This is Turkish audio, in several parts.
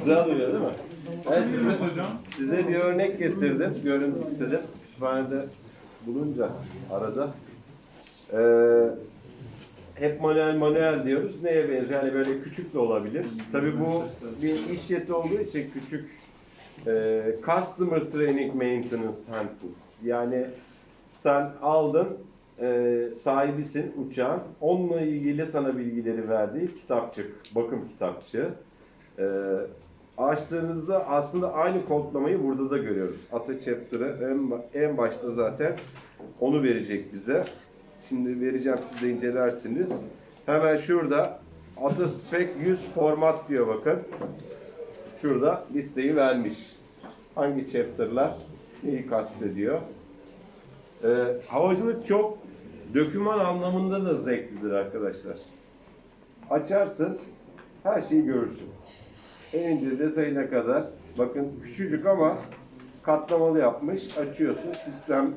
Güzel duruyor değil mi? Evet, hocam. size bir örnek getirdim. Görün istedim. Kütüphanede bulunca arada. Ee, hep manuel manuel diyoruz. Neye benziyor? Yani böyle küçük de olabilir. Tabii bu bir iş yeti olduğu için küçük e, Customer Training Maintenance Handbook. Yani sen aldın, e, sahibisin uçağın. Onunla ilgili sana bilgileri verdiği kitapçık, bakım kitapçığı. E, açtığınızda aslında aynı kodlamayı burada da görüyoruz. Ata Chapter'ı en, en başta zaten onu verecek bize. Şimdi vereceğim siz de incelersiniz. Hemen şurada Ata Spec 100 format diyor bakın. Şurada listeyi vermiş. Hangi chapter'lar neyi kastediyor? Ee, havacılık çok döküman anlamında da zevklidir arkadaşlar. Açarsın, her şeyi görürsün. En ince detayına kadar, bakın küçücük ama katlamalı yapmış. Açıyorsun, sistem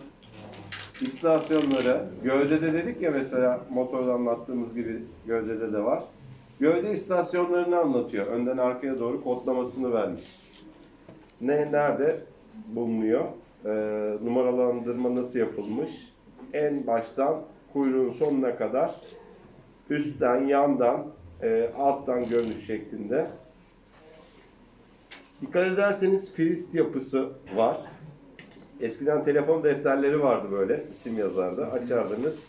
istasyonları, gövdede dedik ya mesela motorda anlattığımız gibi gövdede de var. Gövde istasyonlarını anlatıyor. Önden arkaya doğru kodlamasını vermiş. Ne nerede bulunuyor? Ee, numaralandırma nasıl yapılmış? En baştan kuyruğun sonuna kadar üstten, yandan, e, alttan görünüş şeklinde. Dikkat ederseniz frist yapısı var. Eskiden telefon defterleri vardı böyle isim yazardı. Açardınız.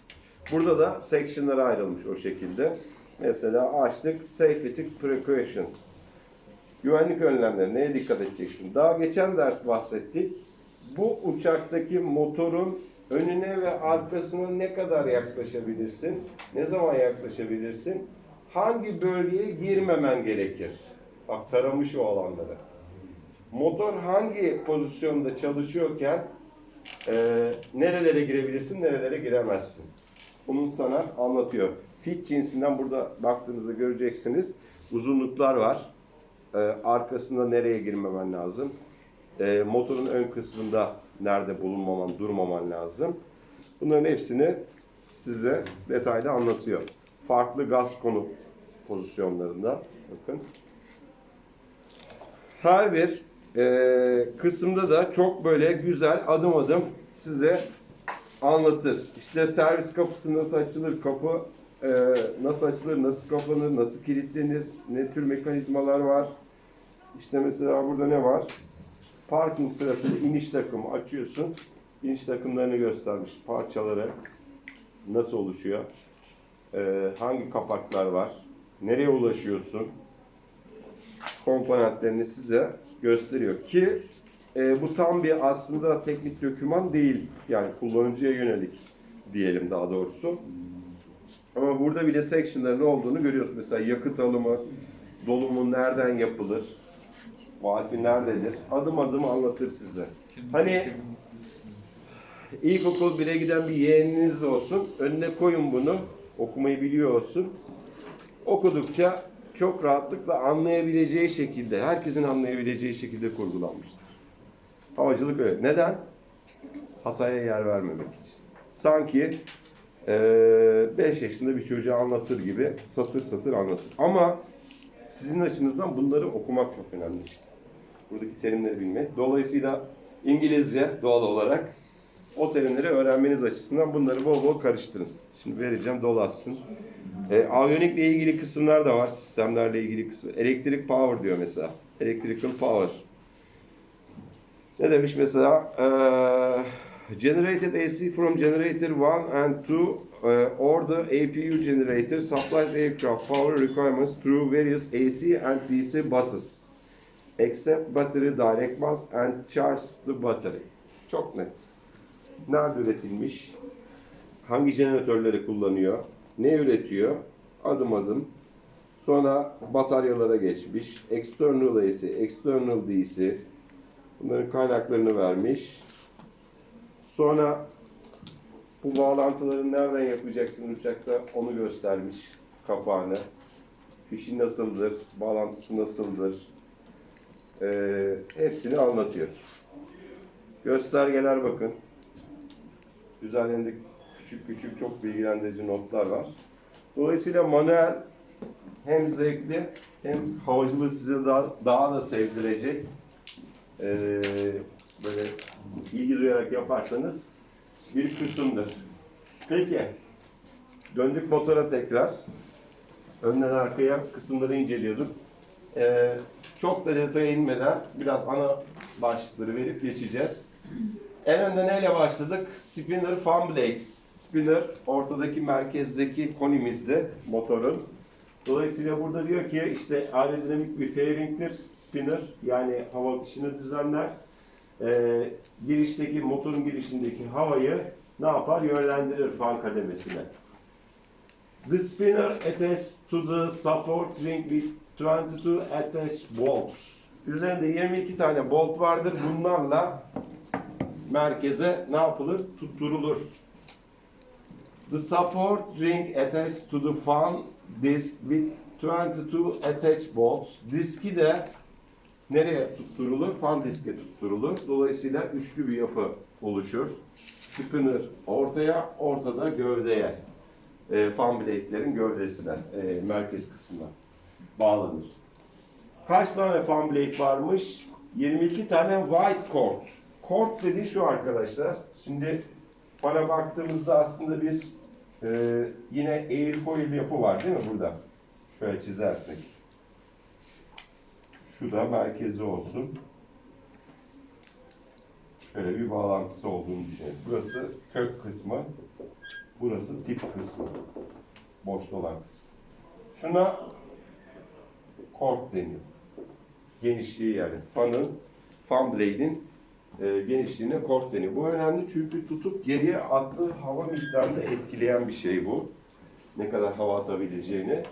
Burada da section'lara ayrılmış o şekilde. Mesela açtık Safety Precautions. Güvenlik önlemleri neye dikkat edeceksin? Daha geçen ders bahsettik. Bu uçaktaki motorun önüne ve arkasına ne kadar yaklaşabilirsin? Ne zaman yaklaşabilirsin? Hangi bölgeye girmemen gerekir? Bak taramış o alanları. Motor hangi pozisyonda çalışıyorken e, nerelere girebilirsin, nerelere giremezsin? Bunu sana anlatıyor. Fit cinsinden burada baktığınızda göreceksiniz. Uzunluklar var. E, arkasında nereye girmemen lazım? E, motorun ön kısmında nerede bulunmaman, durmaman lazım. Bunların hepsini size detaylı anlatıyor. Farklı gaz konu pozisyonlarında. Bakın. Her bir e, kısımda da çok böyle güzel adım adım size anlatır. İşte servis kapısı nasıl açılır, kapı e, nasıl açılır, nasıl kapanır, nasıl kilitlenir, ne tür mekanizmalar var. İşte mesela burada ne var? Parking sırasında iniş takımı açıyorsun. İniş takımlarını göstermiş. Parçaları nasıl oluşuyor? E, hangi kapaklar var? Nereye ulaşıyorsun? komponentlerini size gösteriyor ki e, bu tam bir aslında teknik doküman değil yani kullanıcıya yönelik diyelim daha doğrusu. Ama burada bile section'ların olduğunu görüyorsun. Mesela yakıt alımı, dolumu nereden yapılır, valfi nerededir? Adım adım anlatır size. Hani ilkokul 1'e giden bir yeğeniniz olsun, önüne koyun bunu, okumayı biliyor olsun. Okudukça çok rahatlıkla anlayabileceği şekilde, herkesin anlayabileceği şekilde kurgulanmıştır. Havacılık öyle. Neden? Hataya yer vermemek için. Sanki 5 yaşında bir çocuğa anlatır gibi satır satır anlatır. Ama sizin açınızdan bunları okumak çok önemli işte. Buradaki terimleri bilmek. Dolayısıyla İngilizce doğal olarak o terimleri öğrenmeniz açısından bunları bol bol karıştırın. Şimdi vereceğim dolaşsın. E, aviyonikle ilgili kısımlar da var. Sistemlerle ilgili kısım. Elektrik power diyor mesela. Electrical power. Ne demiş mesela? Eee, generated AC from generator 1 and 2 uh, or the APU generator supplies aircraft power requirements through various AC and DC buses. Except battery direct bus and charge the battery. Çok net. Nerede üretilmiş? Hangi jeneratörleri kullanıyor? Ne üretiyor? Adım adım. Sonra bataryalara geçmiş. External AC, external DC. Bunların kaynaklarını vermiş. Sonra bu bağlantıları nereden yapacaksın uçakta onu göstermiş kapağını. Fişi nasıldır, bağlantısı nasıldır, ee, hepsini anlatıyor. Göstergeler bakın. Üzerlerinde küçük küçük çok bilgilendirici notlar var. Dolayısıyla manuel hem zevkli hem havacılığı size daha, daha da sevdirecek. Ee, böyle ilgi duyarak yaparsanız bir kısımdır. Peki, döndük motora tekrar. Önden arkaya kısımları inceliyorduk. Ee, çok da detaya inmeden biraz ana başlıkları verip geçeceğiz. En önde neyle başladık? Spinner fan blades. Spinner ortadaki merkezdeki konimizde motorun. Dolayısıyla burada diyor ki işte aerodinamik bir fairing'tir spinner yani hava akışını düzenler. Ee, girişteki motorun girişindeki havayı ne yapar? Yönlendirir fan kademesine. The spinner attaches to the support ring with 22 attached bolts. Üzerinde 22 tane bolt vardır. Bunlarla merkeze ne yapılır? Tutturulur. The support ring attached to the fan disk with 22 attached bolts. Diski de nereye tutturulur? Fan diske tutturulur. Dolayısıyla üçlü bir yapı oluşur. Spinner ortaya, ortada gövdeye. E, fan blade'lerin gövdesine, e, merkez kısmına bağlanır. Kaç tane fan blade varmış? 22 tane white cord. Cord dediği şu arkadaşlar. Şimdi bana baktığımızda aslında bir e, yine airfoil yapı var değil mi burada? Şöyle çizersek. Şu da merkezi olsun. Şöyle bir bağlantısı olduğunu düşünelim. Burası kök kısmı. Burası tip kısmı. Boşta olan kısmı. Şuna cord deniyor. Genişliği yani fanın, fan blade'in e, genişliğine cord deniyor. Bu önemli çünkü tutup geriye attığı hava miktarını etkileyen bir şey bu. Ne kadar hava atabileceğini.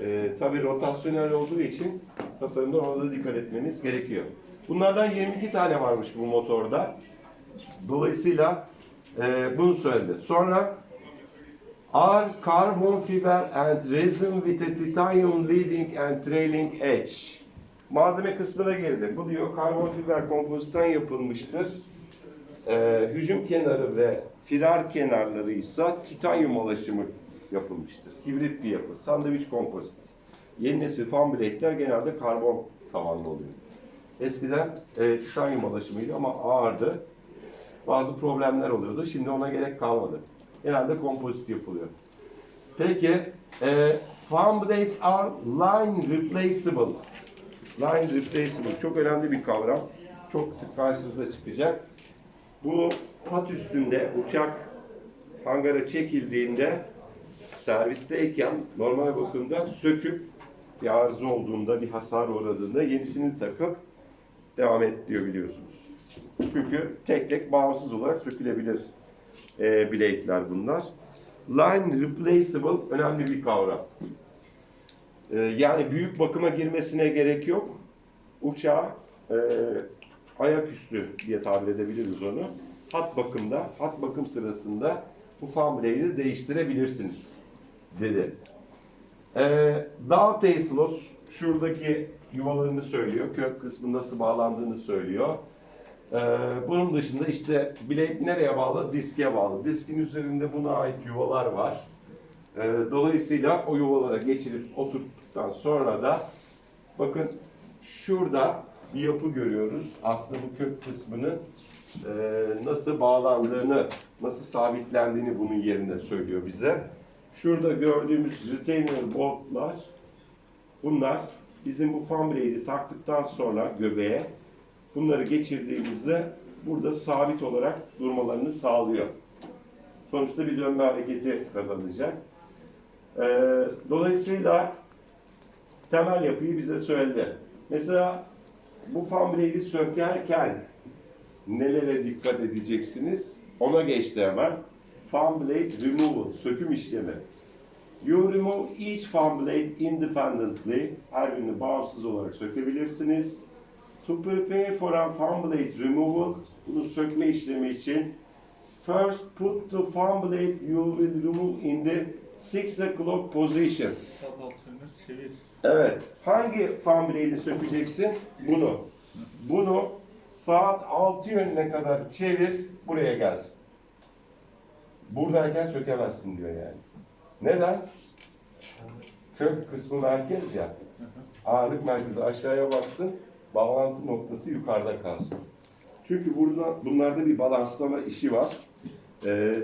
E, Tabi rotasyonel olduğu için tasarımda ona da dikkat etmeniz gerekiyor. Bunlardan 22 tane varmış bu motorda. Dolayısıyla e, bunu söyledi. Sonra are carbon fiber and resin with a titanium leading and trailing edge. Malzeme kısmına girdi. Bu diyor karbon fiber kompozitten yapılmıştır. Ee, hücum kenarı ve firar kenarları ise titanyum ulaşımı yapılmıştır. Hibrit bir yapı. Sandviç kompozit. Yeni nesil fan blade'ler genelde karbon tavanlı oluyor. Eskiden e, titanyum ulaşımıydı ama ağırdı. Bazı problemler oluyordu. Şimdi ona gerek kalmadı. Genelde kompozit yapılıyor. Peki, e, fan blades are line replaceable. Line replaceable çok önemli bir kavram. Çok sık karşınıza çıkacak. Bu hat üstünde uçak hangara çekildiğinde servisteyken normal bakımda söküp bir arıza olduğunda, bir hasar uğradığında yenisini takıp devam et diyor biliyorsunuz. Çünkü tek tek bağımsız olarak sökülebilir e, blade'ler bunlar. Line replaceable önemli bir kavram. E, yani büyük bakıma girmesine gerek yok. Uçağı e, ayaküstü diye tabir edebiliriz onu. Hat bakımda, hat bakım sırasında bu fan blade'i değiştirebilirsiniz dedi. E, Dovetail slots şuradaki yuvalarını söylüyor. Kök kısmı nasıl bağlandığını söylüyor. Ee, bunun dışında işte blade nereye bağlı? Diske bağlı. Diskin üzerinde buna ait yuvalar var. Ee, dolayısıyla o yuvalara geçirip oturttuktan sonra da bakın şurada bir yapı görüyoruz. Aslında bu kök kısmının e, nasıl bağlandığını, nasıl sabitlendiğini bunun yerine söylüyor bize. Şurada gördüğümüz retainer boltlar bunlar bizim bu fan blade'i taktıktan sonra göbeğe bunları geçirdiğimizde burada sabit olarak durmalarını sağlıyor. Sonuçta bir dönme hareketi kazanacak. Ee, dolayısıyla temel yapıyı bize söyledi. Mesela bu fan blade'i sökerken nelere dikkat edeceksiniz? Ona geçti hemen. Fan blade removal, söküm işlemi. You remove each fan blade independently. Her birini bağımsız olarak sökebilirsiniz. To prepare for a fan blade removal, bunu sökme işlemi için first put the fan blade you will remove in the 6 o'clock position. Evet. Hangi fan blade'i sökeceksin? Bunu. Bunu saat 6 yönüne kadar çevir, buraya gelsin. Buradayken sökemezsin diyor yani. Neden? kök kısmı merkez ya. Ağırlık merkezi aşağıya baksın, bağlantı noktası yukarıda kalsın. Çünkü burada bunlarda bir balanslama işi var. Ee,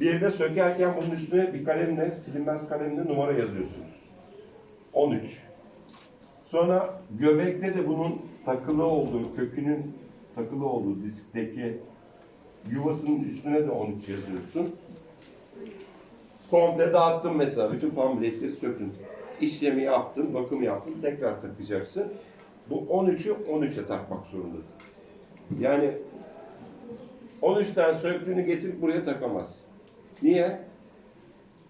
bir de sökerken bunun üstüne bir kalemle, silinmez kalemle numara yazıyorsunuz. 13. Sonra göbekte de bunun takılı olduğu, kökünün takılı olduğu diskteki yuvasının üstüne de 13 yazıyorsun. Komple dağıttın mesela. Bütün fan bilekleri söktün. İşlemi yaptın, bakım yaptın, tekrar takacaksın. Bu 13'ü 13'e takmak zorundasınız. Yani 13'ten söktüğünü getirip buraya takamazsın. Niye?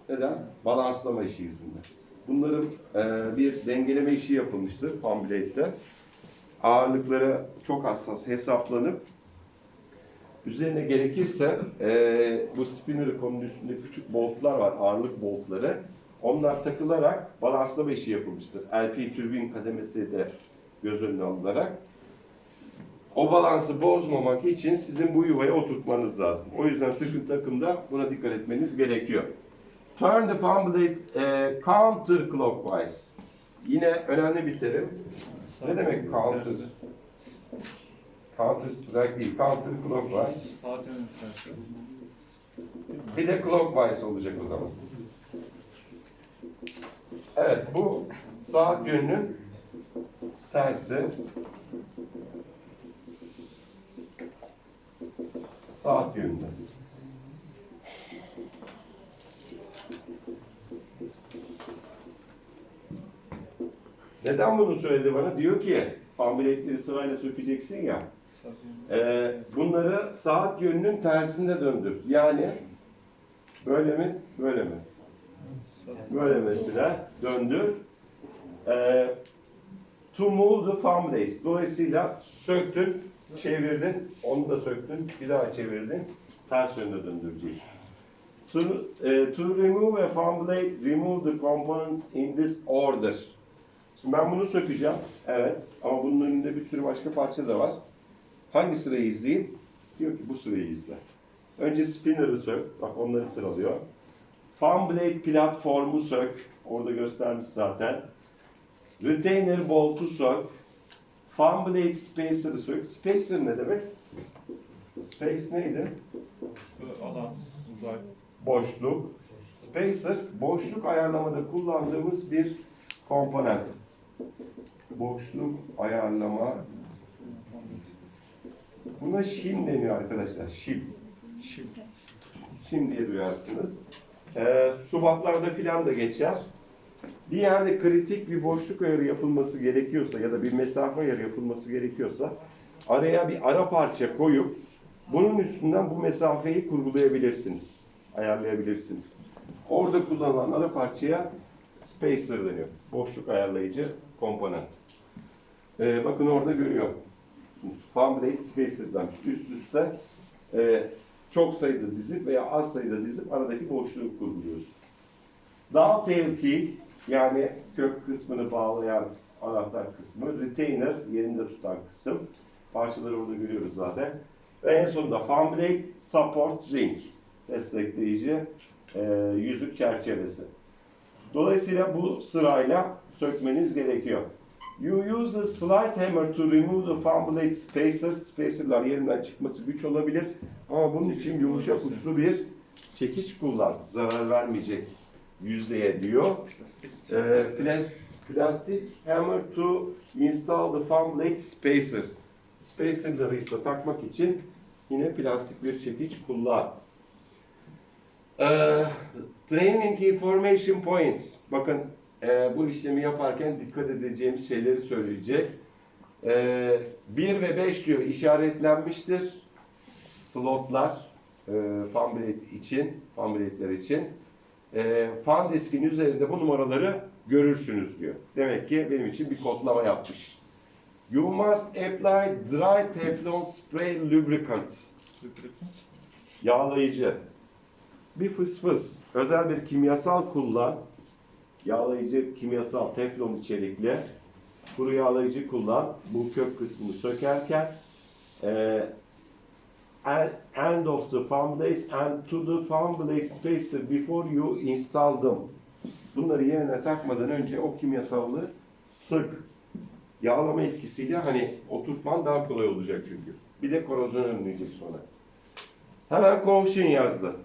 Neden? Balanslama işi yüzünden. Bunların e, bir dengeleme işi yapılmıştır fan blade'de. Ağırlıkları çok hassas hesaplanıp üzerine gerekirse e, bu spinner konunun üstünde küçük boltlar var, ağırlık boltları. Onlar takılarak balanslama işi yapılmıştır. LP türbin kademesi de göz önüne alınarak. O balansı bozmamak için sizin bu yuvaya oturtmanız lazım. O yüzden söküm takımda buna dikkat etmeniz gerekiyor. Turn the fan blade e, counter clockwise. Yine önemli bir terim. Ne demek counter? Counter strike değil, counter clockwise. Bir de clockwise olacak o zaman. Evet, bu saat yönünün tersi. Saat yönünde. Neden bunu söyledi bana? Diyor ki, fan bilekleri sırayla sökeceksin ya. Ee, bunları saat yönünün tersinde döndür. Yani böyle mi, böyle mi? Böyle mesela döndür. Ee, to move the thumb lace. Dolayısıyla söktün, çevirdin, onu da söktün, bir daha çevirdin, ters yönde döndüreceksin. To, eh, to remove a thumb blade, remove the components in this order. Şimdi ben bunu sökeceğim, evet. Ama bunun önünde bir sürü başka parça da var. Hangi sırayı izleyeyim? Diyor ki bu sırayı izle. Önce spinner'ı sök. Bak onları sıralıyor. Fan blade platformu sök. Orada göstermiş zaten. Retainer bolt'u sök. Fan blade spacer'ı sök. Spacer ne demek? Space neydi? Alan, uzay. Boşluk. Spacer, boşluk ayarlamada kullandığımız bir komponent. Boşluk ayarlama. Buna shim deniyor arkadaşlar. Shim. Şimdi. Şim diye duyarsınız. Ee, Şubatlarda filan da geçer. Bir yerde kritik bir boşluk ayarı yapılması gerekiyorsa ya da bir mesafe ayarı yapılması gerekiyorsa araya bir ara parça koyup bunun üstünden bu mesafeyi kurgulayabilirsiniz. Ayarlayabilirsiniz. Orada kullanılan ara parçaya spacer deniyor. Boşluk ayarlayıcı komponent. Ee, bakın orada görüyor. Fan blade spacer'dan üst üste e, çok sayıda dizip veya az sayıda dizip aradaki boşluğu kurguluyoruz. Dovetail key yani kök kısmını bağlayan anahtar kısmı, retainer yerinde tutan kısım. Parçaları orada görüyoruz zaten. Ve en sonunda fan blade support ring destekleyici e, yüzük çerçevesi. Dolayısıyla bu sırayla sökmeniz gerekiyor. You use a slide hammer to remove the fan blade spacers. Spacerlar yerinden çıkması güç olabilir. Ama bunun için yumuşak uçlu bir çekiç kullan. Zarar vermeyecek yüzeye diyor. Ee, plas- plastic hammer to install the fan blade spacer. Spacerları ise takmak için yine plastik bir çekiç kullan. Ee, training information point. Bakın e, bu işlemi yaparken dikkat edeceğimiz şeyleri söyleyecek. Ee, 1 ve 5 diyor işaretlenmiştir. Slotlar e, fan blade için, fan blade'ler için. E, fan diskin üzerinde bu numaraları görürsünüz diyor. Demek ki benim için bir kodlama yapmış. You must apply dry teflon spray lubricant. Yağlayıcı. Bir fıs fıs. Özel bir kimyasal kullan. Yağlayıcı kimyasal teflon içerikli. Kuru yağlayıcı kullan. Bu kök kısmını sökerken eee at end of the fan blades and to the fan blade spacer before you install them. bunları yerine takmadan önce o kimyasallı sık. Yağlama etkisiyle hani oturtman daha kolay olacak çünkü. Bir de korozyon önleyecek sonra. Hemen caution yazdı.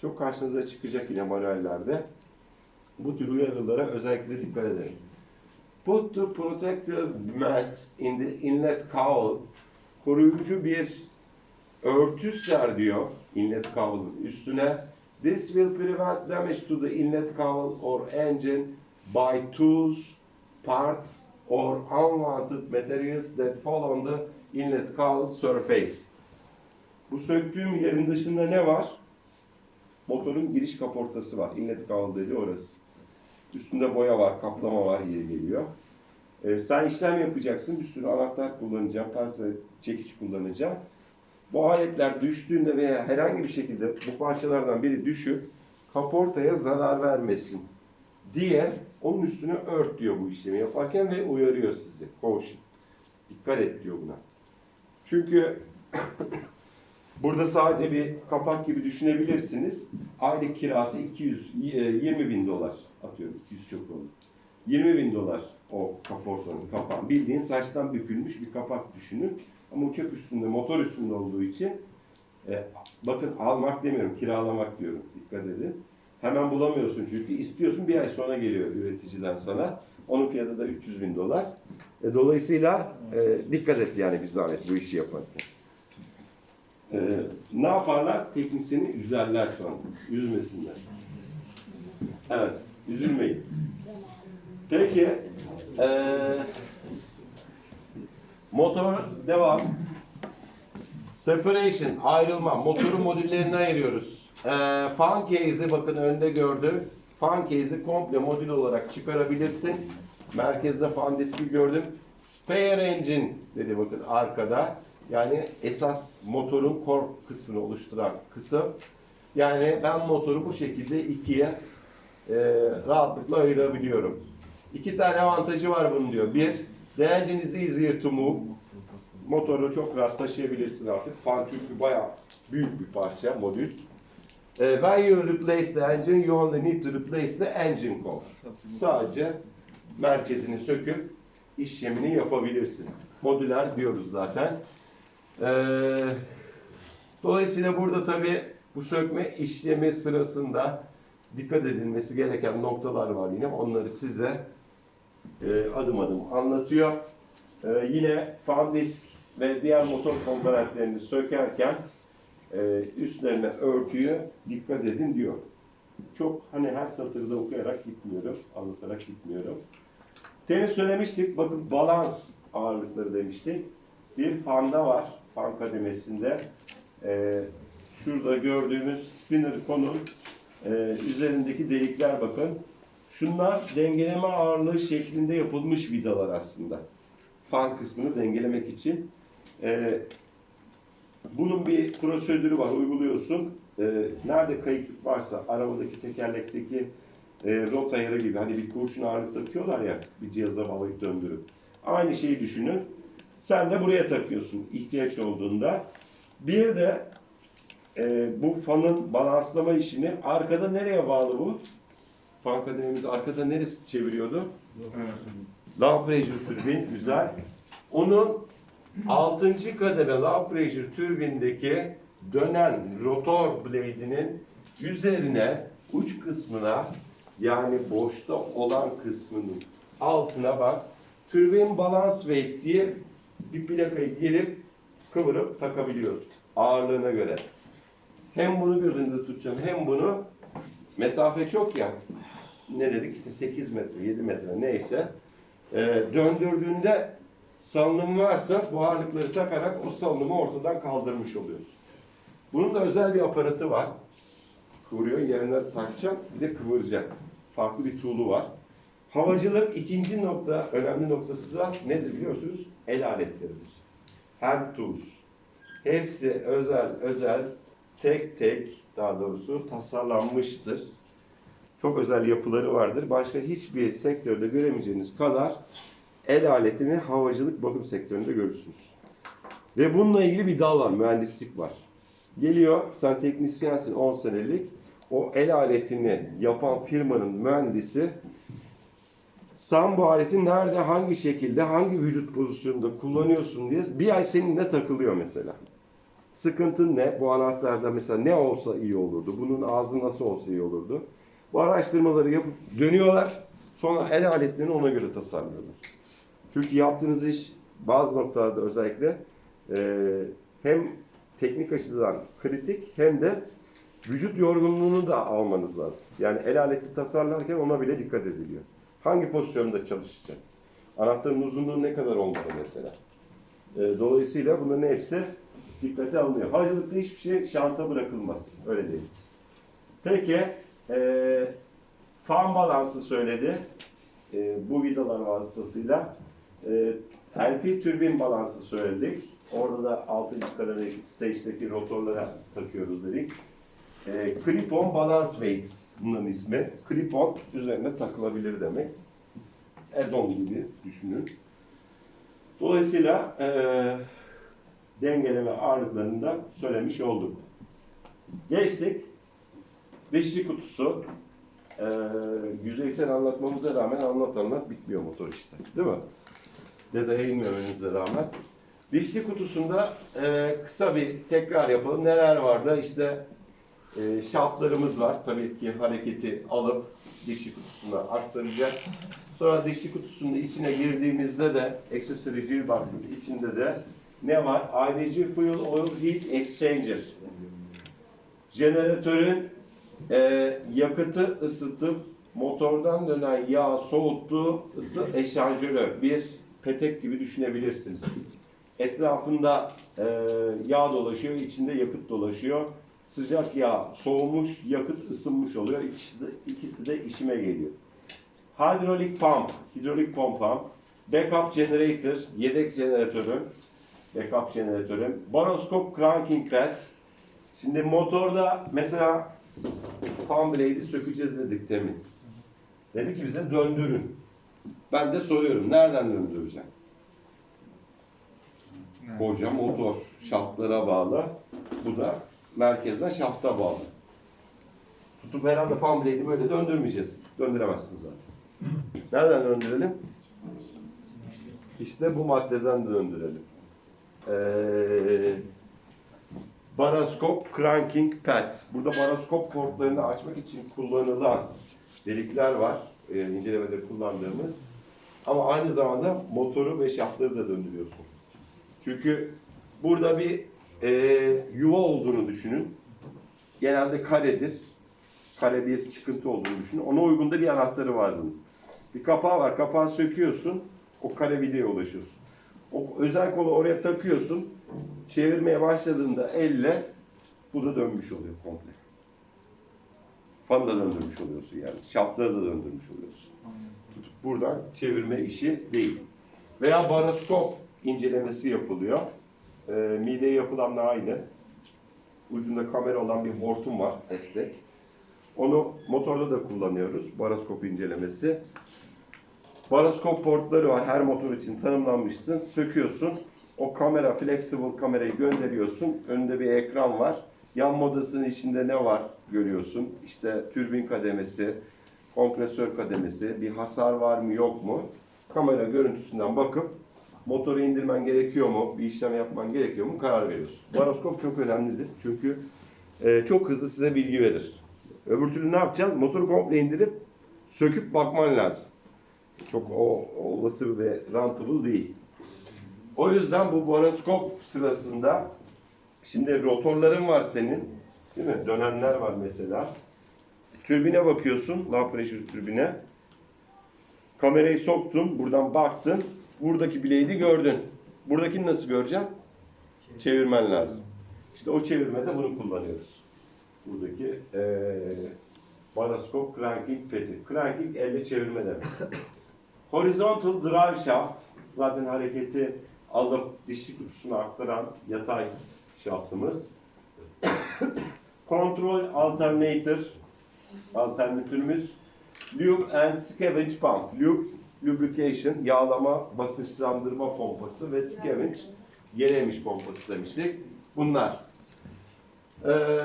Çok karşınıza çıkacak yine manuellerde. Bu tür uyarılara özellikle dikkat edin. Put the protective mat in the inlet cowl. Koruyucu bir örtü ser diyor inlet cowl'ın üstüne. This will prevent damage to the inlet cowl or engine by tools, parts or unwanted materials that fall on the inlet cowl surface. Bu söktüğüm yerin dışında ne var? Motorun giriş kaportası var. Inlet cowl dedi orası. Üstünde boya var, kaplama var yeri geliyor. Ee, sen işlem yapacaksın. Bir sürü anahtar kullanacağım, pers ve çekiç kullanacağım. Bu aletler düştüğünde veya herhangi bir şekilde bu parçalardan biri düşüp kaportaya zarar vermesin diye onun üstüne ört diyor bu işlemi yaparken ve uyarıyor sizi. Caution. Dikkat et diyor buna. Çünkü burada sadece bir kapak gibi düşünebilirsiniz. Aylık kirası 200, e, 20 bin dolar atıyorum. 200 çok olur. 20 bin dolar o kaportanın kapağı. Bildiğin saçtan bükülmüş bir kapak düşünün. Ama uçak üstünde, motor üstünde olduğu için e, bakın almak demiyorum, kiralamak diyorum. Dikkat edin. Hemen bulamıyorsun çünkü istiyorsun bir ay sonra geliyor üreticiden sana. Onun fiyatı da 300 bin dolar. E, dolayısıyla e, dikkat et yani bir zahmet bu işi yaparken. E, ne yaparlar? Teknisyeni üzerler sonra. Üzmesinler. Evet, üzülmeyin. Peki, eee motor devam. Separation, ayrılma. Motorun modüllerini ayırıyoruz. Eee fan case'i bakın önde gördüm. Fan case'i komple modül olarak çıkarabilirsin. Merkezde fan diski gördüm. Spare engine dedi bakın arkada. Yani esas motorun core kısmını oluşturan kısım. Yani ben motoru bu şekilde ikiye e, rahatlıkla ayırabiliyorum. İki tane avantajı var bunun diyor. Bir, is easier to. Motoru çok rahat taşıyabilirsin artık. Fan çünkü bayağı büyük bir parça, modül. E, when you replace the engine, you only need to replace the engine core. Sadece merkezini söküp işlemini yapabilirsin. Modüler diyoruz zaten. E, dolayısıyla burada tabii bu sökme işlemi sırasında dikkat edilmesi gereken noktalar var yine. Onları size e, adım adım anlatıyor. E, yine fan disk ve diğer motor komponentlerini sökerken e, üstlerine örtüyü dikkat edin diyor. Çok hani her satırda okuyarak gitmiyorum, anlatarak gitmiyorum. Demin söylemiştik, bakın balans ağırlıkları demiştik. Bir fanda var, fan kademesinde. E, şurada gördüğümüz spinner konun üzerindeki delikler bakın. Şunlar dengeleme ağırlığı şeklinde yapılmış vidalar aslında. Fan kısmını dengelemek için. E, bunun bir prosedürü var, uyguluyorsun. E, nerede kayıklık varsa, arabadaki tekerlekteki e, rota ayarı gibi, hani bir kurşun ağırlık takıyorlar ya, bir cihaza bağlayıp döndürüp. Aynı şeyi düşünün. Sen de buraya takıyorsun ihtiyaç olduğunda. Bir de e, bu fanın balanslama işini arkada nereye bağlı bu? Fan kademimiz arkada neresi çeviriyordu? Low pressure türbin güzel. Onun 6. kademe low pressure türbindeki dönen rotor blade'inin üzerine uç kısmına yani boşta olan kısmının altına bak. Türbin balance weight diye bir plakayı gelip kıvırıp takabiliyorsun ağırlığına göre. Hem bunu gözünde tutacağım hem bunu mesafe çok ya. Ne dedik işte 8 metre 7 metre neyse. Ee, döndürdüğünde salınım varsa bu ağırlıkları takarak o salınımı ortadan kaldırmış oluyoruz. Bunun da özel bir aparatı var. Kıvırıyor yerine takacağım bir de kıvıracak. Farklı bir tool'u var. Havacılık ikinci nokta, önemli noktası da nedir biliyorsunuz? El aletleridir. Hand tools. Hepsi özel özel tek tek daha doğrusu tasarlanmıştır. Çok özel yapıları vardır. Başka hiçbir sektörde göremeyeceğiniz kadar el aletini havacılık bakım sektöründe görürsünüz. Ve bununla ilgili bir dal var, mühendislik var. Geliyor, sen teknisyensin 10 senelik. o el aletini yapan firmanın mühendisi sen bu aleti nerede, hangi şekilde, hangi vücut pozisyonunda kullanıyorsun diye bir ay seninle takılıyor mesela. Sıkıntın ne? Bu anahtarda mesela ne olsa iyi olurdu? Bunun ağzı nasıl olsa iyi olurdu? Bu araştırmaları yapıp dönüyorlar. Sonra el aletlerini ona göre tasarlıyorlar. Çünkü yaptığınız iş bazı noktalarda özellikle e, hem teknik açıdan kritik hem de vücut yorgunluğunu da almanız lazım. Yani el aleti tasarlarken ona bile dikkat ediliyor. Hangi pozisyonda çalışacak? Anahtarın uzunluğu ne kadar olmalı mesela? E, dolayısıyla bunların hepsi dikkate alınıyor. Havacılıkta hiçbir şey şansa bırakılmaz. Öyle değil. Peki, e, fan balansı söyledi. E, bu vidalar vasıtasıyla. E, LP türbin balansı söyledik. Orada da 6. kademedeki stage'deki rotorlara takıyoruz dedik. E, Clip-on balance weights bunların ismi. Clip-on üzerine takılabilir demek. Add-on gibi düşünün. Dolayısıyla e, dengeleme ağırlıklarını da söylemiş olduk. Geçtik. Dişli kutusu. E, yüzeysel anlatmamıza rağmen anlat anlat bitmiyor motor işte. Değil mi? Detaya inmemenize rağmen. Dişli kutusunda e, kısa bir tekrar yapalım. Neler vardı? İşte e, şaftlarımız var. Tabii ki hareketi alıp dişli kutusuna aktaracak. Sonra dişli kutusunun içine girdiğimizde de Accessory Gearbox'ın içinde de ne var? IDG Fuel Oil Heat Exchanger. Jeneratörün e, yakıtı ısıtıp motordan dönen yağ soğuttuğu ısı eşanjörü. Bir petek gibi düşünebilirsiniz. Etrafında e, yağ dolaşıyor, içinde yakıt dolaşıyor. Sıcak yağ soğumuş, yakıt ısınmış oluyor. İkisi de, ikisi de işime geliyor. Hidrolik pump, hidrolik pompa, backup generator, yedek jeneratörüm, backup jeneratörüm, baroskop cranking pad. Şimdi motorda mesela fan blade'i sökeceğiz dedik demin. Dedi ki bize döndürün. Ben de soruyorum nereden döndüreceğim? Koca motor şaftlara bağlı. Bu da merkezden şafta bağlı. Tutup herhalde fan blade'i böyle döndürmeyeceğiz. Döndüremezsiniz zaten. Nereden döndürelim? İşte bu maddeden döndürelim. Ee, baraskop cranking pad. Burada baraskop portlarını açmak için kullanılan delikler var. Ee, incelemede kullandığımız. Ama aynı zamanda motoru ve şaftları da döndürüyorsun. Çünkü burada bir e, yuva olduğunu düşünün. Genelde karedir. Kare bir çıkıntı olduğunu düşünün. Ona uygun da bir anahtarı var bunun. Bir kapağı var. Kapağı söküyorsun. O kare videoya ulaşıyorsun. O özel kolu oraya takıyorsun. Çevirmeye başladığında elle bu da dönmüş oluyor komple. Fanı da döndürmüş oluyorsun yani. Şaftları da döndürmüş oluyorsun. Tutup buradan çevirme işi değil. Veya baroskop incelemesi yapılıyor. Ee, mideye yapılanla aynı. Ucunda kamera olan bir hortum var, esnek. Onu motorda da kullanıyoruz, baroskop incelemesi. Baroskop portları var, her motor için tanımlanmıştı. Söküyorsun, o kamera, flexible kamerayı gönderiyorsun. Önünde bir ekran var. Yan modasının içinde ne var görüyorsun. İşte türbin kademesi, kompresör kademesi, bir hasar var mı yok mu? Kamera görüntüsünden bakıp motoru indirmen gerekiyor mu, bir işlem yapman gerekiyor mu karar veriyorsun. Baroskop çok önemlidir çünkü e, çok hızlı size bilgi verir. Öbür türlü ne yapacaksın? Motoru komple indirip söküp bakman lazım. Çok o, olası ve rentable değil. O yüzden bu baroskop sırasında şimdi rotorların var senin. Değil mi? Dönenler var mesela. Türbine bakıyorsun, low pressure türbine. Kamerayı soktun, buradan baktın. Buradaki bileği gördün. Buradakini nasıl göreceksin? Çevirmen lazım. İşte o çevirmede bunu kullanıyoruz. Buradaki eee baroskop cranking peti. Cranking elle çevirme demek. Horizontal drive shaft zaten hareketi alıp dişli kutusuna aktaran yatay şaftımız. Control alternator alternatörümüz. Lube and scavenge pump. Lube, lubrication, yağlama, basınçlandırma pompası ve scavenge, emiş pompası demiştik. Bunlar. Ee,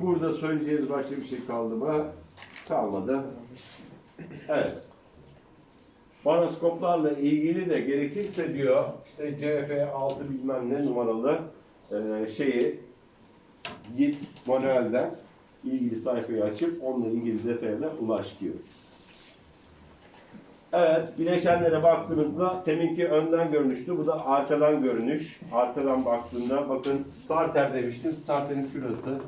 Burada söyleyeceğiz başka bir şey kaldı mı? Kalmadı. Evet. Banoskoplarla ilgili de gerekirse diyor işte CF6 bilmem ne numaralı e, şeyi git manuelden ilgili sayfayı açıp onunla ilgili detaylara ulaş diyor. Evet, bileşenlere baktığınızda teminki önden görünüştü. Bu da arkadan görünüş. Arkadan baktığında bakın starter demiştim. Starterin şurası.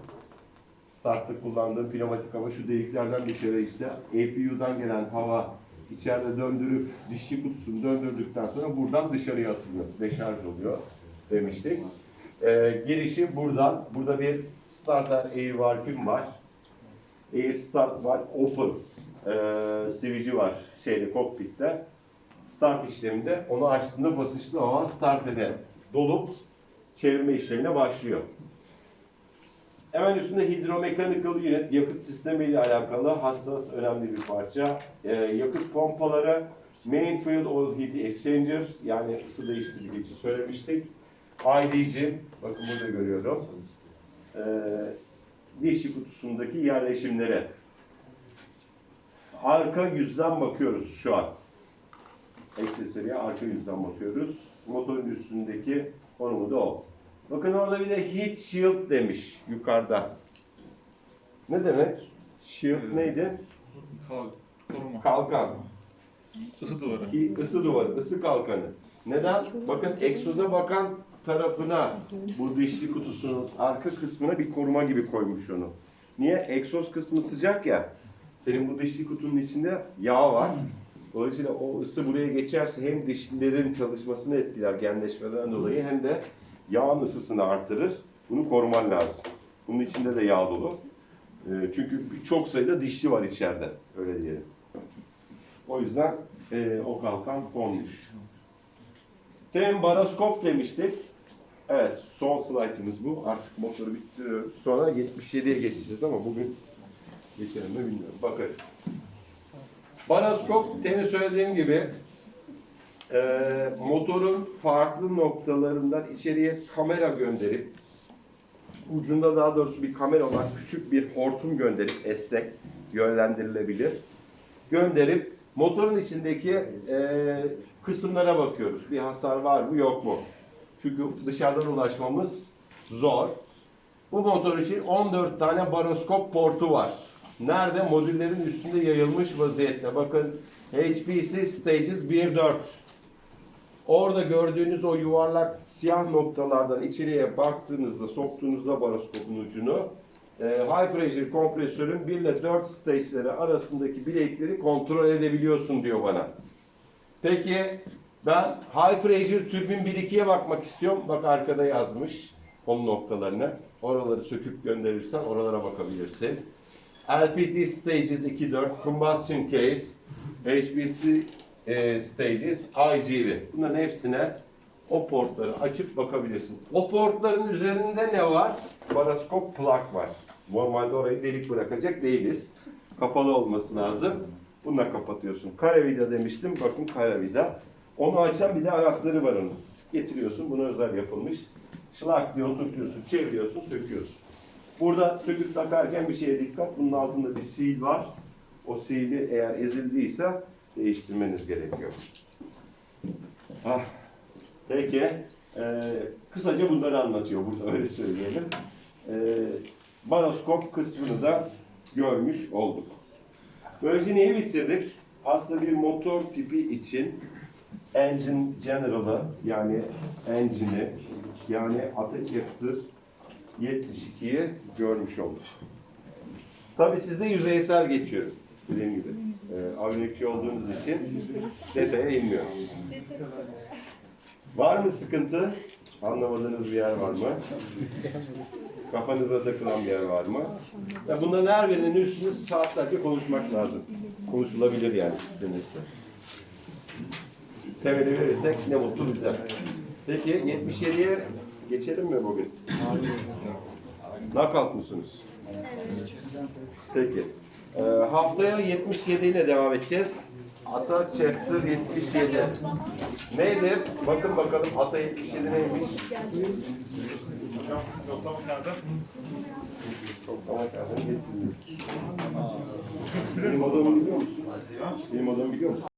Startta kullandığım pneumatik hava şu deliklerden bir kere işte APU'dan gelen hava içeride döndürüp dişçi kutusunu döndürdükten sonra buradan dışarıya atılıyor. Deşarj oluyor demiştik. Ee, girişi buradan. Burada bir starter air valve'im var. Air start var. Open. Ee, sivici var şeyde kokpitte. Start işleminde onu açtığında basınçlı hava start eder. Dolup çevirme işlemine başlıyor. Hemen üstünde hidromechanical unit, yakıt sistemi ile alakalı hassas önemli bir parça. Ee, yakıt pompaları, main field oil heat exchanger, yani ısı değiştirici söylemiştik. IDG, bakın burada görüyorum. Ee, dişi kutusundaki yerleşimlere. Arka yüzden bakıyoruz şu an. Eksesoriye arka yüzden bakıyoruz. Motorun üstündeki konumu da o. Bakın orada bir de heat shield demiş yukarıda. Ne demek? Shield neydi? Kal koruma. Kalkan. Isı duvarı. Ki ısı duvarı, ısı kalkanı. Neden? Bakın egzoza bakan tarafına bu dişli kutusunun arka kısmına bir koruma gibi koymuş onu. Niye? Egzoz kısmı sıcak ya. Senin bu dişli kutunun içinde yağ var. Dolayısıyla o ısı buraya geçerse hem dişlilerin çalışmasını etkiler genleşmeden dolayı hem de yağın ısısını artırır. Bunu koruman lazım. Bunun içinde de yağ dolu. Ee, Çünkü çok sayıda dişli var içeride. Öyle diyelim. O yüzden e, o kalkan konmuş. Tem baroskop demiştik. Evet, son slaytımız bu. Artık motoru bitiriyoruz. Sonra 77'ye geçeceğiz ama bugün geçelim mi bilmiyorum. Bakarız. Baroskop, temin söylediğim gibi e, motorun farklı noktalarından içeriye kamera gönderip ucunda daha doğrusu bir kamera olan küçük bir hortum gönderip esnek yönlendirilebilir. Gönderip motorun içindeki e, kısımlara bakıyoruz. Bir hasar var mı yok mu? Çünkü dışarıdan ulaşmamız zor. Bu motor için 14 tane baroskop portu var. Nerede? Modüllerin üstünde yayılmış vaziyette. Bakın HPC Stages 1.4. Orada gördüğünüz o yuvarlak siyah noktalardan içeriye baktığınızda, soktuğunuzda baroskopun ucunu e, high pressure kompresörün 1 ile 4 stage'leri arasındaki bilekleri kontrol edebiliyorsun diyor bana. Peki ben high pressure türbin 1-2'ye bakmak istiyorum. Bak arkada yazmış konu noktalarını. Oraları söküp gönderirsen oralara bakabilirsin. LPT Stages 2.4, Combustion Case, HPC e, Stages, IGV. Bunların hepsine o portları açıp bakabilirsin. O portların üzerinde ne var? Baraskop plak var. Normalde orayı delik bırakacak değiliz. Kapalı olması lazım. Bununla kapatıyorsun. Kare vida demiştim. Bakın kare vida. Onu açan bir de anahtarı var onun. Getiriyorsun. Buna özel yapılmış. Şlak diye oturtuyorsun, çeviriyorsun, söküyorsun. Burada söküp takarken bir şeye dikkat. Bunun altında bir sil var. O sili eğer ezildiyse değiştirmeniz gerekiyor. Ah. Peki. Ee, kısaca bunları anlatıyor burada öyle söyleyelim. Ee, baroskop kısmını da görmüş olduk. Böylece neyi bitirdik? Aslında bir motor tipi için engine general'ı yani engine'i yani ateş yakıtır 72'yi görmüş olduk. Tabi sizde yüzeysel geçiyor dediğim gibi. Ee, avinikçi olduğunuz için detaya inmiyor. Var mı sıkıntı? Anlamadığınız bir yer var mı? Kafanıza takılan bir yer var mı? Ya bunların her birinin üstünde saatlerce konuşmak lazım. Konuşulabilir yani istenirse. Temeli verirsek ne mutlu bize. Peki 77'ye geçelim mi bugün? Knockout musunuz? Peki. Ee, haftaya 77 ile devam edeceğiz. Ata Chester 77. Neydi? Bakın bakalım Ata 77 neymiş? Yoklama kağıdı. Toplama getirdim. Benim odamı biliyor musun? Benim odamı biliyor musun?